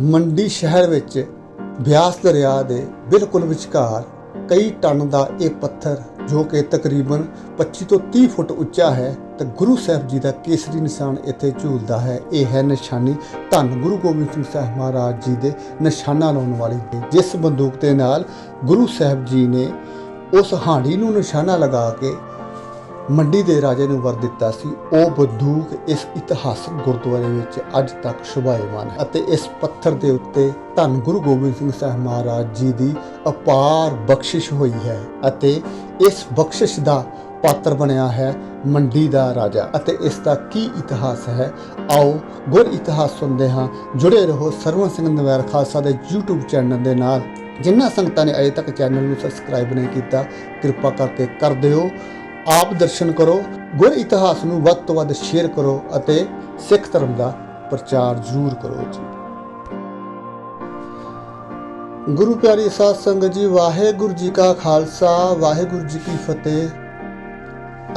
ਮੰਡੀ ਸ਼ਹਿਰ ਵਿੱਚ ਬਿਆਸ ਦਰਿਆ ਦੇ ਬਿਲਕੁਲ ਵਿਚਕਾਰ ਕਈ ਟਨ ਦਾ ਇਹ ਪੱਥਰ, ਜੋ ਕਿ ਤਕਰੀਬਨ 25 ਤੋਂ 30 ਫੁੱਟ ਉੱਚਾ ਹੈ ਤੇ ਗੁਰੂ ਸਾਹਿਬ ਜੀ ਦਾ ਕੇਸਰੀ ਨਿਸ਼ਾਨ ਇੱਥੇ ਝੂਲਦਾ ਹੈ। ਇਹ ਹੈ ਨਿਸ਼ਾਨੀ ਧੰਨ ਗੁਰੂ ਗੋਬਿੰਦ ਸਿੰਘ ਸਾਹਿਬ ਮਹਾਰਾਜ ਜੀ ਦੇ ਨਿਸ਼ਾਨਾ ਲਾਉਣ ਵਾਲੀ। ਜਿਸ ਬੰਦੂਕ ਦੇ ਨਾਲ ਗੁਰੂ ਸਾਹਿਬ ਜੀ ਨੇ ਉਸ ਹਾਂਡੀ ਨੂੰ ਨਿਸ਼ਾਨਾ ਲਗਾ ਕੇ ਮੰਡੀ ਦੇ ਰਾਜੇ ਨੂੰ ਵਰ ਦਿੱਤਾ ਸੀ, ਉਹ ਬੰਦੂਕ ਇਸ ਇਤਿਹਾਸਕ ਗੁਰਦੁਆਰੇ ਵਿੱਚ ਅੱਜ ਤੱਕ ਸ਼ੁਭਾਇਮਾਨ ਹੈ ਅਤੇ ਇਸ ਪੱਥਰ ਦੇ ਉੱਤੇ ਧੰਨ ਗੁਰੂ ਗੋਬਿੰਦ ਸਿੰਘ ਸਾਹਿਬ ਮਹਾਰਾਜ ਜੀ ਦੀ ਅਪਾਰ ਬਖਸ਼ਿਸ਼ ਹੋਈ ਹੈ ਅਤੇ ਇਸ ਬਖਸ਼ਿਸ਼ ਦਾ ਪਾਤਰ ਬਣਿਆ ਹੈ ਮੰਡੀ ਦਾ ਰਾਜਾ। ਅਤੇ ਇਸ ਦਾ ਕੀ ਇਤਿਹਾਸ ਹੈ? ਆਓ ਗੁਰ ਇਤਿਹਾਸ ਸੁਣਦੇ ਹਾਂ। ਜੁੜੇ ਰਹੋ ਸਰਵਨ ਸਿੰਘ ਨਵੈਰ ਖਾਲਸਾ ਦੇ YouTube ਚੈਨਲ ਦੇ ਨਾਲ। ਜਿਨ੍ਹਾਂ ਸੰਗਤਾਂ ਨੇ ਅਜੇ ਤੱਕ ਚੈਨਲ ਨੂੰ ਸਬਸਕ੍ਰਾਈਬ ਨਹੀਂ ਕੀਤਾ, ਕਿਰਪਾ ਕਰਕੇ ਕਰ ਦਿਓ। ਆਪ ਦਰਸ਼ਨ ਕਰੋ, ਗੁਰ ਇਤਿਹਾਸ ਨੂੰ ਵੱਧ ਤੋਂ ਵੱਧ ਸ਼ੇਅਰ ਕਰੋ ਅਤੇ ਸਿੱਖ ਧਰਮ ਦਾ ਪ੍ਰਚਾਰ ਜ਼ਰੂਰ ਕਰੋ ਜੀ। ਗੁਰੂ ਪਿਆਰੀ ਸਾਧ ਸੰਗਤ ਜੀ, ਵਾਹਿਗੁਰੂ ਜੀ ਕਾ ਖਾਲਸਾ, ਵਾਹਿਗੁਰੂ ਜੀ ਕੀ ਫਤਿਹ।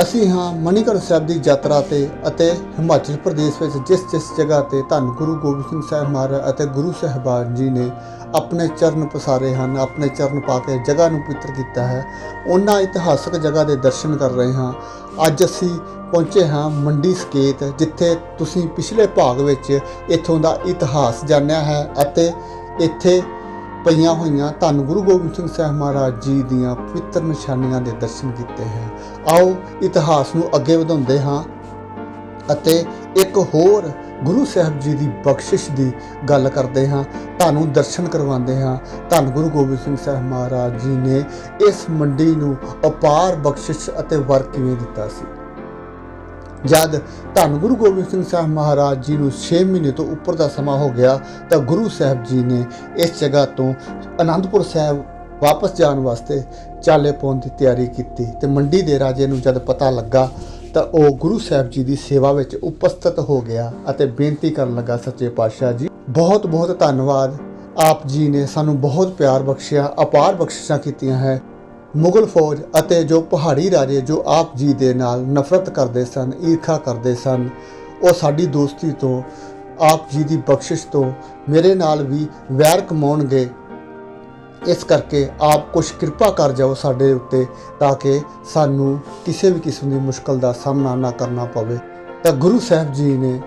ਅਸੀਂ ਹਾਂ ਮਣੀਕਰਨ ਸਾਹਿਬ ਦੀ ਯਾਤਰਾ ਤੇ ਅਤੇ ਹਿਮਾਚਲ ਪ੍ਰਦੇਸ਼ ਵਿੱਚ ਜਿਸ ਜਿਸ ਜਗ੍ਹਾ ਤੇ ਧੰਨ ਗੁਰੂ ਗੋਬਿੰਦ ਸਿੰਘ ਸਾਹਿਬ ਮਹਾਰਾਜ ਅਤੇ ਗੁਰੂ ਸਾਹਿਬਾਨ ਜੀ ਨੇ ਆਪਣੇ ਚਰਨ ਪਸਾਰੇ ਹਨ, ਆਪਣੇ ਚਰਨ ਪਾ ਕੇ ਜਗ੍ਹਾ ਨੂੰ ਪਵਿੱਤਰ ਕੀਤਾ ਹੈ, ਉਹਨਾਂ ਇਤਿਹਾਸਕ ਜਗ੍ਹਾ ਦੇ ਦਰਸ਼ਨ ਕਰ ਰਹੇ ਹਾਂ। ਅੱਜ ਅਸੀਂ ਪਹੁੰਚੇ ਹਾਂ ਮੰਡੀ ਸਕੇਤ, ਜਿੱਥੇ ਤੁਸੀਂ ਪਿਛਲੇ ਭਾਗ ਵਿੱਚ ਇੱਥੋਂ ਦਾ ਇਤਿਹਾਸ ਜਾਣਿਆ ਹੈ ਅਤੇ ਇੱਥੇ ਪਈਆਂ ਹੋਈਆਂ। ਧੰਨ ਗੁਰੂ ਗੋਬਿੰਦ ਸਿੰਘ ਸਾਹਿਬ ਮਹਾਰਾਜ ਜੀ ਦੀਆਂ ਪਵਿੱਤਰ ਨਿਸ਼ਾਨੀਆਂ ਦੇ ਦਰਸ਼ਨ ਕੀਤੇ ਹਨ ਆਓ ਇਤਿਹਾਸ ਨੂੰ ਅੱਗੇ ਵਧਾਉਂਦੇ ਹਾਂ ਅਤੇ ਇੱਕ ਹੋਰ ਗੁਰੂ ਸਾਹਿਬ ਜੀ ਦੀ ਬਖਸ਼ਿਸ਼ ਦੀ ਗੱਲ ਕਰਦੇ ਹਾਂ। ਤੁਹਾਨੂੰ ਦਰਸ਼ਨ ਕਰਵਾਉਂਦੇ ਹਾਂ। ਧੰਨ ਗੁਰੂ ਗੋਬਿੰਦ ਸਿੰਘ ਸਾਹਿਬ ਮਹਾਰਾਜ ਜੀ ਨੇ ਇਸ ਮੰਡੀ ਨੂੰ ਅਪਾਰ ਬਖਸ਼ਿਸ਼ ਅਤੇ ਵਰ ਕਿਵੇਂ ਦਿੱਤਾ ਸੀ? ਜਦ ਧੰਨ ਗੁਰੂ ਗੋਬਿੰਦ ਸਿੰਘ ਸਾਹਿਬ ਮਹਾਰਾਜ ਜੀ ਨੂੰ 6 ਮਹੀਨੇ ਤੋਂ ਉੱਪਰ ਦਾ ਸਮਾਂ ਹੋ ਗਿਆ, ਤਾਂ ਗੁਰੂ ਸਾਹਿਬ ਜੀ ਨੇ ਇਸ ਜਗ੍ਹਾ ਤੋਂ ਅਨੰਦਪੁਰ ਸਾਹਿਬ ਵਾਪਸ ਜਾਣ ਵਾਸਤੇ ਚਾਲੇ ਪਾਉਣ ਦੀ ਤਿਆਰੀ ਕੀਤੀ ਤੇ ਮੰਡੀ ਦੇ ਰਾਜੇ ਨੂੰ ਜਦ ਪਤਾ ਲੱਗਾ, ਤਾਂ ਉਹ ਗੁਰੂ ਸਾਹਿਬ ਜੀ ਦੀ ਸੇਵਾ ਵਿੱਚ ਉਪਸਥਿਤ ਹੋ ਗਿਆ ਅਤੇ ਬੇਨਤੀ ਕਰਨ ਲੱਗਾ, ਸੱਚੇ ਪਾਤਸ਼ਾਹ ਜੀ ਬਹੁਤ ਬਹੁਤ ਧੰਨਵਾਦ। ਆਪ ਜੀ ਨੇ ਸਾਨੂੰ ਬਹੁਤ ਪਿਆਰ ਬਖਸ਼ਿਆ, ਅਪਾਰ ਬਖਸ਼ਿਸ਼ਾਂ ਕੀਤੀਆਂ ਹੈ। ਮੁਗਲ ਫੌਜ ਅਤੇ ਜੋ ਪਹਾੜੀ ਰਾਜੇ ਜੋ ਆਪ ਜੀ ਦੇ ਨਾਲ ਨਫ਼ਰਤ ਕਰਦੇ ਸਨ, ਈਰਖਾ ਕਰਦੇ ਸਨ, ਉਹ ਸਾਡੀ ਦੋਸਤੀ ਤੋਂ, ਆਪ ਜੀ ਦੀ ਬਖਸ਼ਿਸ਼ ਤੋਂ ਮੇਰੇ ਨਾਲ ਵੀ ਵੈਰ ਕਮਾਉਣਗੇ। ਇਸ ਕਰਕੇ ਆਪ ਕੁਛ ਕਿਰਪਾ ਕਰ ਜਾਓ ਸਾਡੇ ਉੱਤੇ ਤਾਂ ਕਿ ਸਾਨੂੰ ਕਿਸੇ ਵੀ ਕਿਸਮ ਦੀ ਮੁਸ਼ਕਲ ਦਾ ਸਾਹਮਣਾ ਨਾ ਕਰਨਾ ਪਵੇ। ਤਾਂ ਗੁਰੂ ਸਾਹਿਬ ਜੀ ਨੇ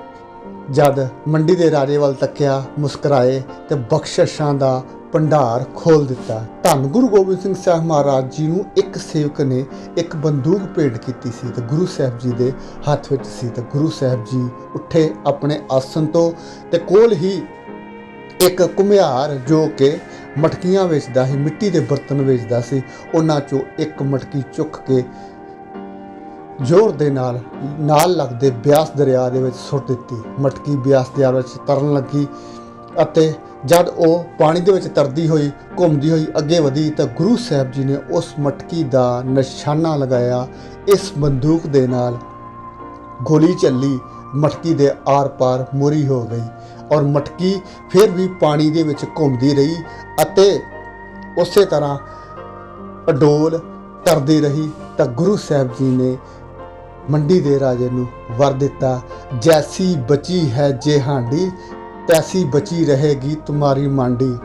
ਜਦ ਮੰਡੀ ਦੇ ਰਾਜੇ ਵੱਲ ਤੱਕਿਆ, ਮੁਸਕਰਾਏ ਤੇ ਬਖਸ਼ਿਸ਼ਾਂ ਦਾ ਭੰਡਾਰ ਖੋਲ ਦਿੱਤਾ। ਧੰਨ ਗੁਰੂ ਗੋਬਿੰਦ ਸਿੰਘ ਸਾਹਿਬ ਮਹਾਰਾਜ ਜੀ ਨੂੰ ਇੱਕ ਸੇਵਕ ਨੇ ਇੱਕ ਬੰਦੂਕ ਭੇਟ ਕੀਤੀ ਸੀ ਤੇ ਗੁਰੂ ਸਾਹਿਬ ਜੀ ਦੇ ਹੱਥ ਵਿੱਚ ਸੀ ਤੇ ਗੁਰੂ ਸਾਹਿਬ ਜੀ ਉੱਠੇ ਆਪਣੇ ਆਸਨ ਤੋਂ ਤੇ ਕੋਲ ਹੀ ਇੱਕ ਕੁਮਿਆਰ ਜੋ ਕਿ ਮਟਕੀਆਂ ਵੇਚਦਾ ਸੀ, ਮਿੱਟੀ ਦੇ ਬਰਤਨ ਵੇਚਦਾ ਸੀ, ਉਹਨਾਂ ਚੋਂ ਇੱਕ ਮਟਕੀ ਚੁੱਕ ਕੇ ਜ਼ੋਰ ਦੇ ਨਾਲ ਨਾਲ ਲੱਗਦੇ ਬਿਆਸ ਦਰਿਆ ਦੇ ਵਿੱਚ ਸੁੱਟ ਦਿੱਤੀ। ਮਟਕੀ ਬਿਆਸ ਦਰਿਆ ਵਿੱਚ ਤਰਨ ਲੱਗੀ। ਅਤੇ ਜਦ ਉਹ ਪਾਣੀ ਦੇ ਵਿੱਚ ਤਰਦੀ ਹੋਈ, ਘੁੰਮਦੀ ਹੋਈ ਅੱਗੇ ਵਧੀ ਤਾਂ ਗੁਰੂ ਸਾਹਿਬ ਜੀ ਨੇ ਉਸ ਮਟਕੀ ਦਾ ਨਿਸ਼ਾਨਾ ਲਗਾਇਆ। ਇਸ ਬੰਦੂਕ ਦੇ ਨਾਲ ਗੋਲੀ ਚੱਲੀ, ਮਟਕੀ ਦੇ ਆਰ-ਪਾਰ ਮੋਰੀ ਹੋ ਗਈ ਔਰ ਮਟਕੀ ਫਿਰ ਵੀ ਪਾਣੀ ਦੇ ਵਿੱਚ ਘੁੰਮਦੀ ਰਹੀ ਅਤੇ ਉਸੇ ਤਰ੍ਹਾਂ ਅਡੋਲ ਤਰਦੀ ਰਹੀ ਤਾਂ ਗੁਰੂ ਸਾਹਿਬ ਜੀ ਨੇ ਮੰਡੀ ਦੇ ਰਾਜੇ ਨੂੰ ਵਰ ਦਿੱਤਾ, ਜੈਸੀ ਬਚੀ ਹੈ ਜੇ ਹਾਂਡੀ तैसी ਬਚੀ ਰਹੇਗੀ ਤੁਮਾਰੀ मंडी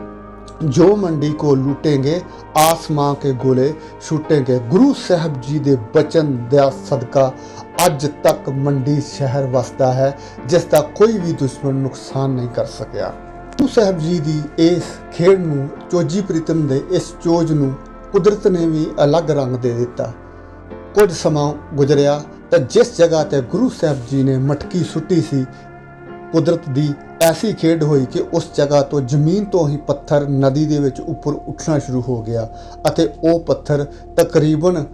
ਜੋ ਮੰਡੀ ਕੋ ਲੁੱਟेंगे ਆਸਮਾਨ ਕੇ ਗੋਲੇ ਛੁੱਟेंगे ਗੁਰੂ ਸਾਹਿਬ ਜੀ ਦੇ ਬਚਨ ਦਾ ਸਦਕਾ ਅੱਜ ਤੱਕ ਮੰਡੀ ਸ਼ਹਿਰ ਵਸਦਾ ਹੈ, ਜਿਸ ਦਾ ਕੋਈ ਵੀ ਦੁਸ਼ਮਣ ਨੁਕਸਾਨ ਨਹੀਂ ਕਰ ਸਕਿਆ। ਗੁਰੂ ਸਾਹਿਬ ਜੀ ਦੀ ਇਸ ਖੇਡ ਨੂੰ, ਚੋਜੀ ਪ੍ਰੀਤਮ ਦੇ ਇਸ ਚੋਜ ਨੂੰ ਕੁਦਰਤ ਨੇ ਵੀ ਅਲੱਗ ਰੰਗ ਦੇ ਦਿੱਤਾ। ਕੁਝ ਸਮਾਂ ਗੁਜ਼ਰਿਆ ਤਾਂ ਜਿਸ ਜਗ੍ਹਾ ਤੇ ਗੁਰੂ ਸਾਹਿਬ ਜੀ ਨੇ ਮਟਕੀ ਸੁੱਟੀ ਸੀ ਕੁਦਰਤ ਦੀ ਐਸੀ ਖੇਡ ਹੋਈ ਕਿ ਉਸ ਜਗ੍ਹਾ ਤੋਂ ਜ਼ਮੀਨ ਤੋਂ ਹੀ ਪੱਥਰ ਨਦੀ ਦੇ ਵਿੱਚ ਉੱਪਰ ਉੱਠਣਾ ਸ਼ੁਰੂ ਹੋ ਗਿਆ ਅਤੇ ਉਹ ਪੱਥਰ ਤਕਰੀਬਨ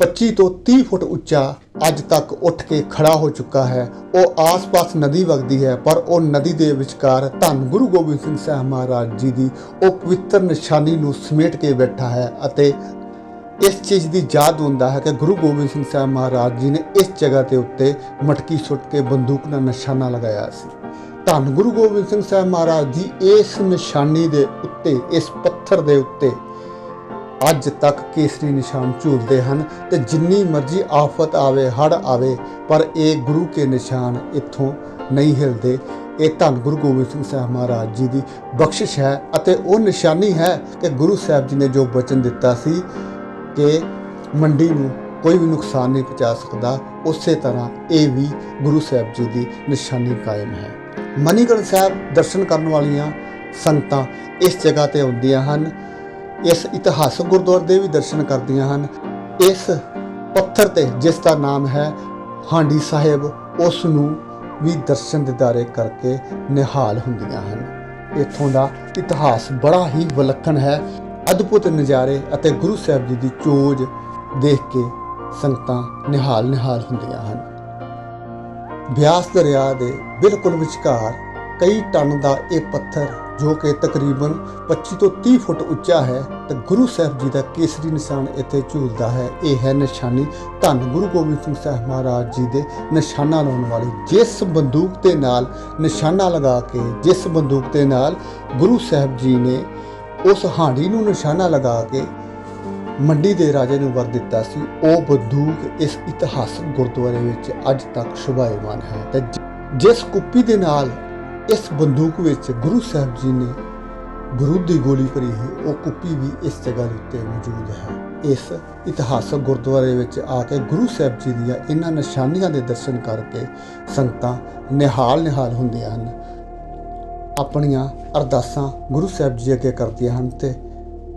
25 ਤੋਂ 30 ਫੁੱਟ ਉੱਚਾ ਅੱਜ ਤੱਕ ਉੱਠ ਕੇ ਖੜਾ ਹੋ ਚੁੱਕਾ ਹੈ। ਉਹ ਆਸ-ਪਾਸ ਨਦੀ ਵਗਦੀ ਹੈ, ਪਰ ਉਹ ਨਦੀ ਦੇ ਵਿਚਕਾਰ ਧੰਨ ਗੁਰੂ ਗੋਬਿੰਦ ਸਿੰਘ ਸਾਹਿਬ ਮਹਾਰਾਜ ਜੀ ਦੀ ਉਹ ਪਵਿੱਤਰ ਨਿਸ਼ਾਨੀ ਨੂੰ ਸਮੇਟ ਕੇ ਬੈਠਾ ਹੈ ਅਤੇ ਇਸ ਚੀਜ਼ ਦੀ ਯਾਦ ਹੁੰਦਾ ਹੈ ਕਿ ਗੁਰੂ ਗੋਬਿੰਦ ਸਿੰਘ ਸਾਹਿਬ ਮਹਾਰਾਜ ਜੀ ਨੇ ਇਸ ਜਗ੍ਹਾ ਤੇ ਉੱਤੇ ਮਟਕੀ ਸੁੱਟ ਕੇ ਬੰਦੂਕ ਨਾਲ ਨਿਸ਼ਾਨਾ ਲਗਾਇਆ ਸੀ। ਧੰਨ ਗੁਰੂ ਗੋਬਿੰਦ ਸਿੰਘ ਸਾਹਿਬ ਮਹਾਰਾਜ ਜੀ, ਇਸ ਨਿਸ਼ਾਨੀ ਦੇ ਉੱਤੇ, ਇਸ ਪੱਥਰ ਦੇ ਉੱਤੇ ਅੱਜ ਤੱਕ ਕੇਸਰੀ ਨਿਸ਼ਾਨ ਝੂਲਦੇ ਹਨ ਤੇ ਜਿੰਨੀ ਮਰਜ਼ੀ ਆਫਤ ਆਵੇ ਹੜ ਆਵੇ, ਪਰ ਇਹ ਗੁਰੂ ਕੇ ਨਿਸ਼ਾਨ ਇੱਥੋਂ ਨਹੀਂ ਹਿਲਦੇ। ਇਹ ਧੰਨ ਗੁਰੂ ਗੋਬਿੰਦ ਸਿੰਘ ਸਾਹਿਬ ਮਹਾਰਾਜ ਜੀ ਦੀ ਬਖਸ਼ਿਸ਼ ਹੈ ਅਤੇ ਉਹ ਨਿਸ਼ਾਨੀ ਹੈ ਕਿ ਗੁਰੂ ਸਾਹਿਬ ਜੀ ਨੇ ਜੋ ਬਚਨ ਦਿੱਤਾ ਸੀ ਕਿ ਮੰਡੀ ਨੂੰ ਕੋਈ ਵੀ ਨੁਕਸਾਨ ਨਹੀਂ ਪਹੁੰਚਾ ਸਕਦਾ, ਉਸੇ ਤਰ੍ਹਾਂ ਇਹ ਵੀ ਗੁਰੂ ਸਾਹਿਬ ਜੀ ਦੀ ਨਿਸ਼ਾਨੀ ਕਾਇਮ ਹੈ। ਮਨੀਗੜ ਸਾਹਿਬ ਦਰਸ਼ਨ ਕਰਨ ਵਾਲੀਆਂ ਸੰਗਤਾਂ ਇਸ ਜਗ੍ਹਾ ਤੇ ਆਉਂਦੀਆਂ ਹਨ। ਇਸ ਇਤਿਹਾਸਕ ਗੁਰਦੁਆਰੇ ਦੇ ਵੀ ਦਰਸ਼ਨ ਕਰਦੀਆਂ ਹਨ। ਇਸ ਪੱਥਰ ਤੇ ਜਿਸ ਦਾ ਨਾਮ ਹੈ ਹਾਂਡੀ ਸਾਹਿਬ, ਉਸ ਨੂੰ ਵੀ ਦਰਸ਼ਨ ਦਿਦਾਰੇ ਕਰਕੇ ਨਿਹਾਲ ਹੁੰਦੀਆਂ ਹਨ। ਇੱਥੋਂ ਦਾ ਇਤਿਹਾਸ ਬੜਾ ਹੀ ਵਿਲੱਖਣ ਹੈ। ਅਦਭੁਤ ਨਜ਼ਾਰੇ ਅਤੇ ਗੁਰੂ ਸਾਹਿਬ ਜੀ ਦੀ ਚੋਜ ਦੇਖ ਕੇ ਸੰਗਤਾਂ ਨਿਹਾਲ ਨਿਹਾਲ ਹੁੰਦੀਆਂ ਹਨ। ਬਿਆਸ ਦਰਿਆ ਦੇ ਬਿਲਕੁਲ ਵਿਚਕਾਰ ਕਈ ਟਨ ਦਾ ਇਹ ਪੱਥਰ ਜੋ ਕਿ ਤਕਰੀਬਨ 25 ਤੋਂ 30 ਫੁੱਟ ਉੱਚਾ ਹੈ ਤੇ ਗੁਰੂ ਸਾਹਿਬ ਜੀ ਦਾ ਕੇਸਰੀ ਨਿਸ਼ਾਨ ਇੱਥੇ ਝੂਲਦਾ ਹੈ। ਇਹ ਹੈ ਨਿਸ਼ਾਨੀ ਧੰਨ ਗੁਰੂ ਗੋਬਿੰਦ ਸਿੰਘ ਸਾਹਿਬ ਮਹਾਰਾਜ ਜੀ ਦੇ ਨਿਸ਼ਾਨਾ ਲਾਉਣ ਵਾਲੀ। ਜਿਸ ਬੰਦੂਕ ਦੇ ਨਾਲ ਨਿਸ਼ਾਨਾ ਲਗਾ ਕੇ, ਜਿਸ ਬੰਦੂਕ ਦੇ ਨਾਲ ਗੁਰੂ ਸਾਹਿਬ ਜੀ ਨੇ ਉਸ ਹਾਂਡੀ ਨੂੰ ਨਿਸ਼ਾਨਾ ਲਗਾ ਕੇ ਮੰਡੀ ਦੇ ਰਾਜੇ ਨੂੰ ਵਰ ਦਿੱਤਾ ਸੀ। ਉਹ ਬੰਦੂਕ ਇਸ ਇਤਿਹਾਸਕ ਗੁਰਦੁਆਰੇ ਵਿੱਚ ਅੱਜ ਤੱਕ ਸ਼ੋਭਾਇਮਾਨ ਹੈ ਤੇ ਜਿਸ ਕੁੱਪੀ ਦੇ ਨਾਲ ਇਸ ਬੰਦੂਕ ਵਿੱਚ ਗੁਰੂ ਸਾਹਿਬ ਜੀ ਨੇ ਬਰੂਦ ਦੀ ਗੋਲੀ ਭਰੀ ਹੈ ਉਹ ਕੁੱਪੀ ਵੀ ਇਸ ਜਗ੍ਹਾ ਦੇ ਉੱਤੇ ਮੌਜੂਦ ਹੈ। ਇਸ ਇਤਿਹਾਸਕ ਗੁਰਦੁਆਰੇ ਵਿੱਚ ਆ ਕੇ ਗੁਰੂ ਸਾਹਿਬ ਜੀ ਦੀਆਂ ਇਹਨਾਂ ਨਿਸ਼ਾਨੀਆਂ ਦੇ ਦਰਸ਼ਨ ਕਰਕੇ ਸੰਗਤਾਂ ਨਿਹਾਲ ਨਿਹਾਲ ਹੁੰਦੀਆਂ ਹਨ। ਆਪਣੀਆਂ ਅਰਦਾਸਾਂ ਗੁਰੂ ਸਾਹਿਬ ਜੀ ਅੱਗੇ ਕਰਦੀਆਂ ਹਨ ਤੇ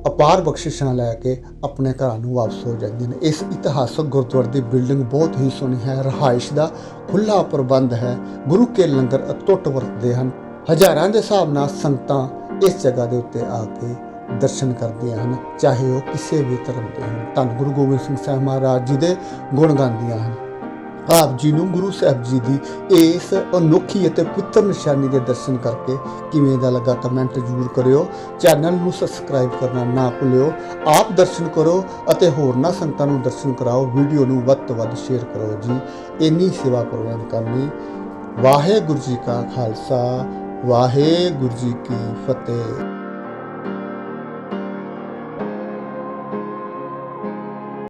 ਅਪਾਰ ਬਖਸ਼ਿਸ਼ਾਂ ਲੈ ਕੇ ਆਪਣੇ ਘਰਾਂ ਨੂੰ ਵਾਪਸ ਹੋ ਜਾਂਦੀਆਂ ਨੇ। ਇਸ ਇਤਿਹਾਸਕ ਗੁਰਦੁਆਰੇ ਦੀ ਬਿਲਡਿੰਗ ਬਹੁਤ ਹੀ ਸੋਹਣੀ ਹੈ, ਰਹਾਇਸ਼ ਦਾ ਖੁੱਲਾ ਪ੍ਰਬੰਧ ਹੈ, ਗੁਰੂ ਕੇ ਲੰਗਰ ਅਟੁੱਟ ਵਰਤਦੇ ਹਨ। ਹਜ਼ਾਰਾਂ ਦੇ ਹਿਸਾਬ ਨਾਲ ਸੰਗਤਾਂ ਇਸ ਜਗ੍ਹਾ ਦੇ ਉੱਤੇ ਆ ਕੇ ਦਰਸ਼ਨ ਕਰਦੀਆਂ ਹਨ, ਚਾਹੇ ਉਹ ਕਿਸੇ ਵੀ ਧਰਮ ਦੇ ਹੋਣ। ਧੰਨ ਗੁਰੂ ਗੋਬਿੰਦ ਸਿੰਘ ਸਾਹਿਬ ਮਹਾਰਾਜ ਜੀ ਦੇ ਗੁਣ ਗਾਉਂਦੀਆਂ ਹਨ। ਆਪ ਜੀ ਨੂੰ ਗੁਰੂ ਸਾਹਿਬ ਜੀ ਦੀ ਇਸ ਅਨੋਖੀ ਅਤੇ ਪੁੱਤਰ ਨਿਸ਼ਾਨੀ ਦੇ ਦਰਸ਼ਨ ਕਰਕੇ ਕਿਵੇਂ ਦਾ ਲੱਗਾ ਕਮੈਂਟ ਜ਼ਰੂਰ ਕਰਿਓ। ਚੈਨਲ ਨੂੰ ਸਬਸਕ੍ਰਾਈਬ ਕਰਨਾ ਨਾ ਭੁੱਲਿਓ। ਆਪ ਦਰਸ਼ਨ ਕਰੋ ਅਤੇ ਹੋਰਨਾਂ ਸੰਗਤਾਂ ਨੂੰ ਦਰਸ਼ਨ ਕਰਾਓ। ਵੀਡੀਓ ਨੂੰ ਵੱਧ ਤੋਂ ਵੱਧ ਸ਼ੇਅਰ ਕਰੋ ਜੀ। ਇੰਨੀ ਸੇਵਾ ਪ੍ਰਵਾਨ ਕਰਨੀ ਵਾਹਿਗੁਰੂ ਜੀ ਕਾ ਖਾਲਸਾ। ਵਾਹਿਗੁਰੂ ਜੀ ਕੀ ਫਤਿਹ।